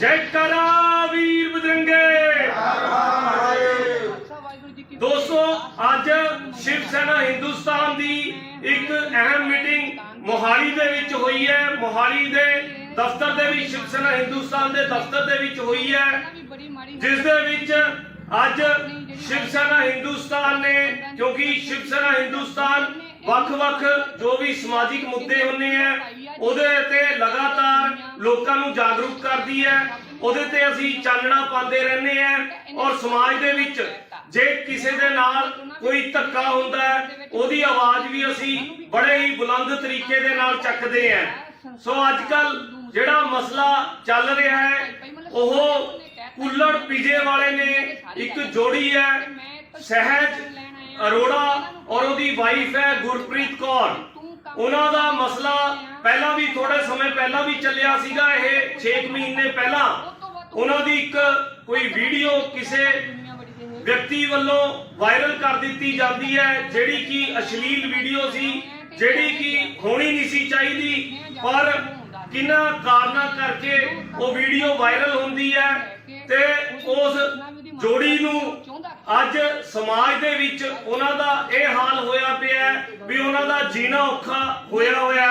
ਜੈਕਾਰਾ ਵੀਰ ਬਜਰੰਗੇ। ਦੋਸਤੋ, ਅੱਜ ਸ਼ਿਵ ਸੈਨਾ ਹਿੰਦੁਸਤਾਨ ਦੀ ਇੱਕ ਅਹਿਮ ਮੀਟਿੰਗ ਮੋਹਾਲੀ ਦੇ ਵਿੱਚ ਹੋਈ ਹੈ। ਮੋਹਾਲੀ ਦੇ ਦਫ਼ਤਰ ਦੇ ਵਿੱਚ, ਸ਼ਿਵ ਸੈਨਾ ਹਿੰਦੁਸਤਾਨ ਦੇ ਦਫ਼ਤਰ ਦੇ ਵਿੱਚ ਹੋਈ ਹੈ। ਜਿਸ ਦੇ ਵਿੱਚ ਅੱਜ ਸ਼ਿਵ ਸੈਨਾ ਹਿੰਦੁਸਤਾਨ ਨੇ, ਕਿਉਂਕਿ ਸ਼ਿਵ ਸੈਨਾ ਹਿੰਦੁਸਤਾਨ ਵੱਖ-ਵੱਖ ਜੋ ਵੀ ਸਮਾਜਿਕ ਮੁੱਦੇ ਹੁੰਦੇ ਆ, ਉਹਦੇ ਤੇ ਲਗਾਤਾਰ ਲੋਕਾਂ ਨੂੰ ਜਾਗਰੂਕ ਕਰਦੀ ਹੈ। ਉਹਦੇ ਤੇ ਅਸੀਂ ਚਾਨਣਾ ਪਾਉਂਦੇ ਰਹਿੰਦੇ ਆ ਔਰ ਸਮਾਜ ਦੇ ਵਿੱਚ ਜੇ ਕਿਸੇ ਦੇ ਨਾਲ ਕੋਈ ਧੱਕਾ ਹੁੰਦਾ ਹੈ, ਉਹਦੀ ਆਵਾਜ਼ ਵੀ ਅਸੀਂ ਬੜੇ ਹੀ ਬੁਲੰਦ ਤਰੀਕੇ ਦੇ ਨਾਲ ਚੱਕਦੇ ਆ ਸੋ ਅੱਜ ਕੱਲ ਜਿਹੜਾ ਮਸਲਾ ਚੱਲ ਰਿਹਾ ਹੈ, ਉਹ ਕੁੱਲੜ ਪੀਜੇ ਵਾਲੇ ਨੇ ਇੱਕ ਜੋੜੀ ਹੈ, ਸਹਿਜ ਅਰੋੜਾ ਔਰ ਉਹਦੀ ਵਾਈਫ ਹੈ ਗੁਰਪ੍ਰੀਤ ਕੌਰ। ਉਹਨਾਂ ਦਾ ਮਸਲਾ ਪਹਿਲਾਂ ਵੀ ਥੋੜੇ ਸਮੇਂ ਪਹਿਲਾਂ ਵੀ ਚੱਲਿਆ ਸੀਗਾ ਇਹ 6 ਮਹੀਨੇ ਪਹਿਲਾਂ। ਉਹਨਾਂ ਦੀ ਇੱਕ ਕੋਈ ਵੀਡੀਓ ਕਿਸੇ ਵਿਅਕਤੀ ਵੱਲੋਂ ਵਾਇਰਲ ਕਰ ਦਿੱਤੀ ਜਾਂਦੀ ਹੈ ਜਿਹੜੀ ਕਿ ਅਸ਼ਲੀਲ ਵੀਡੀਓ ਸੀ ਜਿਹੜੀ ਕਿ ਹੋਣੀ ਨਹੀਂ ਸੀ ਚਾਹੀਦੀ। ਪਰ ਕਿੰਨਾ ਕਾਰਨਾਂ ਕਰਕੇ ਉਹ ਵੀਡੀਓ ਵਾਇਰਲ ਹੁੰਦੀ ਹੈ ਤੇ ਉਸ ਜੋੜੀ ਨੂੰ ਅੱਜ ਸਮਾਜ ਦੇ ਵਿੱਚ ਉਹਨਾਂ ਦਾ ਇਹ ਹਾਲ ਹੋਇਆ ਪਿਆ ਵੀ ਉਹਨਾਂ ਦਾ ਜੀਣਾ ਔਖਾ ਹੋਇਆ ਹੋਇਆ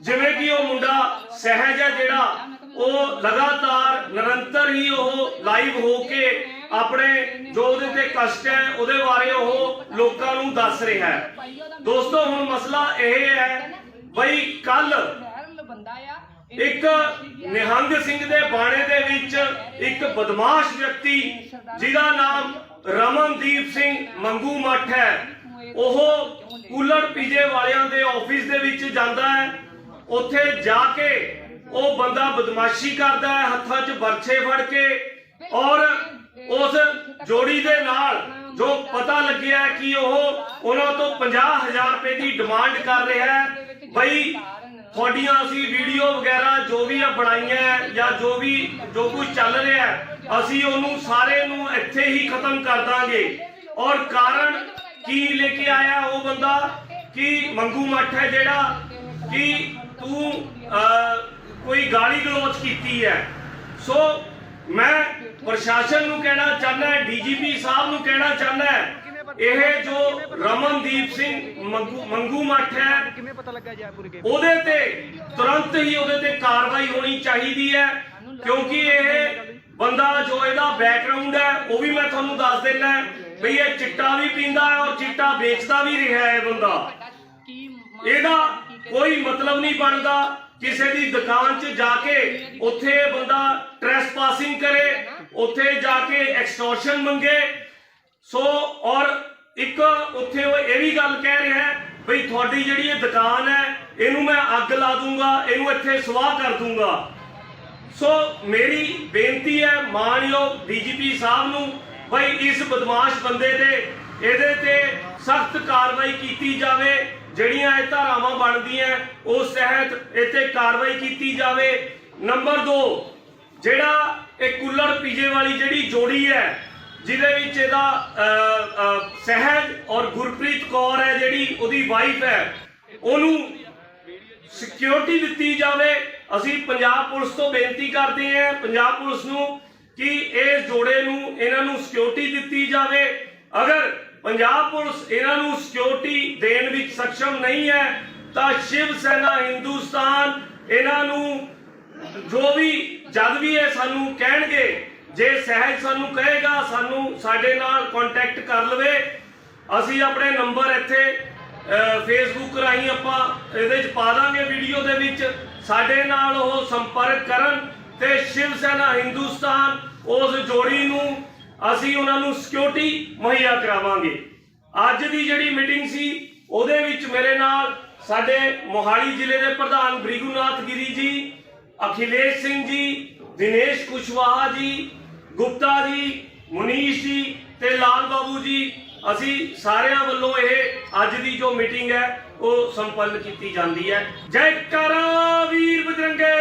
ਜਿਵੇਂ ਕਿ ਉਹ ਮੁੰਡਾ ਸਹਿਜ ਹੈ ਜਿਹੜਾ, ਉਹ ਲਗਾਤਾਰ ਨਿਰੰਤਰ ਹੀ ਉਹ ਲਾਈਵ ਹੋ ਕੇ ਆਪਣੇ ਜੋ ਉਹਦੇ ਤੇ ਕਸ਼ਟ ਹੈ, ਉਹਦੇ ਬਾਰੇ ਉਹ ਲੋਕਾਂ ਨੂੰ ਦੱਸ ਰਿਹਾ ਹੈ। ਦੋਸਤੋ, ਹੁਣ ਮਸਲਾ ਇਹ ਹੈ, ਬਈ ਕੱਲ ਬੰਦਾ ਇੱਕ ਨਿਹੰਗ ਸਿੰਘ ਦੇ ਬਾਣੇ ਦੇ ਵਿੱਚ ਇੱਕ ਬਦਮਾਸ਼ ਵਿਅਕਤੀ, ਜਿਹਦਾ ਨਾਮ ਰਮਨਦੀਪ ਸਿੰਘ ਮੰਗੂ ਮੱਠ ਹੈ। ਉਹ ਕੂਲਰ ਪੀਜੇ ਵਾਲਿਆਂ ਦੇ ਆਫਿਸ ਦੇ ਵਿੱਚ ਜਾਂਦਾ ਹੈ। ਉੱਥੇ ਜਾ ਕੇ ਉਹ ਬੰਦਾ ਬਦਮਾਸ਼ੀ ਕਰਦਾ ਹੈ, ਹੱਥਾਂ 'ਚ ਬਰਛੇ ਫੜ ਕੇ ਔਰ ਉਸ ਜੋੜੀ ਦੇ ਨਾਲ ਜੋ ਪਤਾ ਲੱਗਿਆ ਕਿ ਉਹ ਉਹਨਾਂ ਤੋਂ 50000 ਰੁਪਏ ਦੀ ਡਿਮਾਂਡ ਕਰ ਰਿਹਾ ਹੈ। ਬਈ ਤੁਹਾਡੀਆਂ ਅਸੀਂ ਵੀਡੀਓ ਵਗੈਰਾ ਜੋ ਵੀ ਆ ਬਣਾਈਆਂ ਜਾਂ ਜੋ ਵੀ, ਜੋ ਕੁਝ ਚੱਲ ਰਿਹਾ ਅਸੀਂ ਉਹਨੂੰ ਸਾਰੇ ਨੂੰ ਇੱਥੇ ਹੀ ਖਤਮ ਕਰ ਦਾਂਗੇ। ਔਰ ਕਾਰਨ ਕੀ ਲੈ ਕੇ ਆਇਆ ਉਹ ਬੰਦਾ? ਕਿ ਮੰਗੂ ਮੱਠ ਹੈ ਜਿਹੜਾ ਕਿ ਤੂੰ ਕੋਈ ਗਾਲੀ ਗਲੋਚ ਕੀਤੀ ਹੈ। ਸੋ ਮੈਂ ਪ੍ਰਸ਼ਾਸਨ ਨੂੰ ਕਹਿਣਾ ਚਾਹੁੰਦਾ, ਡੀਜੀਪੀ ਸਾਹਿਬ ਨੂੰ ਕਹਿਣਾ ਚਾਹੁੰਦਾ ਇਹ ਜੋ ਰਮਨਦੀਪ ਸਿੰਘ ਮੰਗੂ ਮੰਗੂ ਮੱਠ ਹੈ ਕਿਵੇਂ ਪਤਾ ਲੱਗਾ ਜੀ ਆ ਪੂਰੀ ਗੇਮ ਉਹਦੇ ਤੇ ਤੁਰੰਤ ਹੀ ਉਹਦੇ ਤੇ ਕਾਰਵਾਈ ਹੋਣੀ ਚਾਹੀਦੀ ਹੈ ਕਿਉਂਕਿ ਇਹ ਬੰਦਾ ਜੋ ਇਹਦਾ ਬੈਕਗ੍ਰਾਉਂਡ ਹੈ ਉਹ ਵੀ ਮੈਂ ਤੁਹਾਨੂੰ ਦੱਸ ਦਿੰਦਾ ਬਈ ਇਹ ਚਿੱਟਾ ਵੀ ਪੀਂਦਾ ਹੈ ਔਰ ਚਿੱਟਾ ਵੇਚਦਾ ਵੀ ਰਿਹਾ ਹੈ ਇਹ ਬੰਦਾ। ਇਹਦਾ ਕੋਈ ਮਤਲਬ ਨਹੀਂ ਬਣਦਾ ਕਿਸੇ ਦੀ ਦੁਕਾਨ 'ਚ ਜਾ ਕੇ ਉੱਥੇ ਬੰਦਾ ਟ੍ਰੈਸਪਾਸਿੰਗ ਕਰੇ ਉੱਥੇ ਜਾ ਕੇ ਐਕਸਟੋਰਸ਼ਨ ਮੰਗੇ ਸੋ, ਔਰ ਇੱਕ ਉੱਥੇ ਉਹ ਇਹ ਵੀ ਗੱਲ ਕਹਿ ਰਿਹਾ ਹੈ, ਬਈ ਤੁਹਾਡੀ ਜਿਹੜੀ ਇਹ ਦੁਕਾਨ ਹੈ, ਇਹਨੂੰ ਮੈਂ ਅੱਗ ਲਾ ਦੂੰਗਾ, ਇਹਨੂੰ ਇੱਥੇ ਸਵਾਹ ਕਰ ਦੂੰਗਾ। ਸੋ, ਮੇਰੀ ਬੇਨਤੀ ਹੈ, ਮਾਨਯੋਗ ਡੀਜੀਪੀ ਸਾਹਿਬ ਨੂੰ, ਬਈ ਇਸ ਬਦਮਾਸ਼ ਬੰਦੇ ਤੇ, ਇਹਦੇ ਤੇ ਸਖਤ ਕਾਰਵਾਈ ਕੀਤੀ ਜਾਵੇ, ਜਿਹੜੀਆਂ ਇਹ ਧਾਰਾਵਾਂ ਬਣਦੀਆਂ ਉਸ ਤਹਿਤ ਇੱਥੇ ਕਾਰਵਾਈ ਕੀਤੀ ਜਾਵੇ। ਨੰਬਰ 2 ਜਿਹੜਾ ਇਹ ਕੁੱਲੜ ਪੀਜੇ ਵਾਲੀ ਜਿਹੜੀ ਜੋੜੀ ਹੈ ਜਿਹਦੇ ਵਿੱਚ ਇਹਦਾ ਸਹਿਜ ਔਰ ਗੁਰਪ੍ਰੀਤ ਕੌਰ ਹੈ ਜਿਹੜੀ ਉਹਦੀ ਵਾਈਫ ਹੈ, ਉਹਨੂੰ ਸਿਕਿਉਰਿਟੀ ਦਿੱਤੀ ਜਾਵੇ। ਅਸੀਂ ਪੰਜਾਬ ਪੁਲਿਸ ਤੋਂ ਬੇਨਤੀ ਕਰਦੇ ਹਾਂ, ਪੰਜਾਬ ਪੁਲਿਸ ਨੂੰ ਕਿ ਇਸ ਜੋੜੇ ਨੂੰ, ਇਹਨਾਂ ਨੂੰ ਸਿਕਿਉਰਿਟੀ ਦਿੱਤੀ ਜਾਵੇ। ਅਗਰ ਪੰਜਾਬ ਪੁਲਿਸ ਇਹਨਾਂ ਨੂੰ ਸਿਕਿਉਰਿਟੀ ਦੇਣ ਵਿੱਚ ਸક્ષਮ ਨਹੀਂ ਹੈ, ਤਾਂ ਸ਼ਿਵ ਸੈਨਾ ਹਿੰਦੁਸਤਾਨ ਇਹਨਾਂ ਨੂੰ ਜੋ ਵੀ ਜਦ ਵੀ ਇਹ ਸਾਨੂੰ ਕਹਿਣਗੇ ਜੇ ਸਹਿਜ ਸਾਨੂੰ ਕਹੇਗਾ, ਸਾਨੂੰ ਸਾਡੇ ਨਾਲ ਕੰਟੈਕਟ ਕਰ ਲਵੇ। ਅਸੀਂ ਆਪਣੇ ਨੰਬਰ ਇੱਥੇ ਫੇਸਬੁੱਕ ਰਾਹੀਂ ਆਪਾਂ ਇਹਦੇ 'ਚ ਪਾ ਦਾਂਗੇ ਵੀਡੀਓ ਦੇ ਵਿੱਚ। ਸਾਡੇ ਨਾਲ ਉਹ ਸੰਪਰਕ ਕਰਨ ਤੇ ਸ਼ਿਵ ਸੈਨਾ ਹਿੰਦੁਸਤਾਨ ਉਸ ਜੋੜੀ ਨੂੰ ਅਸੀਂ ਉਹਨਾਂ ਨੂੰ ਸਿਕਿਉਰਿਟੀ ਮੁਹੱਈਆ ਕਰਾਵਾਂਗੇ। ਅੱਜ ਦੀ ਜਿਹੜੀ ਮੀਟਿੰਗ ਸੀ, ਉਹਦੇ ਵਿੱਚ ਮੇਰੇ ਨਾਲ ਸਾਡੇ ਮੋਹਾਲੀ ਜ਼ਿਲ੍ਹੇ ਦੇ ਪ੍ਰਧਾਨ ਬ੍ਰਿਗੂਨਾਥ ਗਿਰੀ ਜੀ, ਅਖਿਲੇਸ਼ ਸਿੰਘ ਜੀ ਦਿਨੇਸ਼ ਕੁਸ਼ਵਾਹਾ ਜੀ, ਗੁਪਤਾ ਜੀ, ਮੁਨੀਸ਼ ਜੀ ਤੇ ਲਾਲ ਬਾਬੂ ਜੀ, ਅਸੀਂ ਸਾਰਿਆਂ ਵੱਲੋਂ ਇਹ ਅੱਜ ਦੀ ਜੋ ਮੀਟਿੰਗ ਹੈ, ਉਹ ਸੰਪੰਨ ਕੀਤੀ ਜਾਂਦੀ ਹੈ। ਜੈ ਕਰਾ ਵੀਰ ਬਜਰੰਗੇ!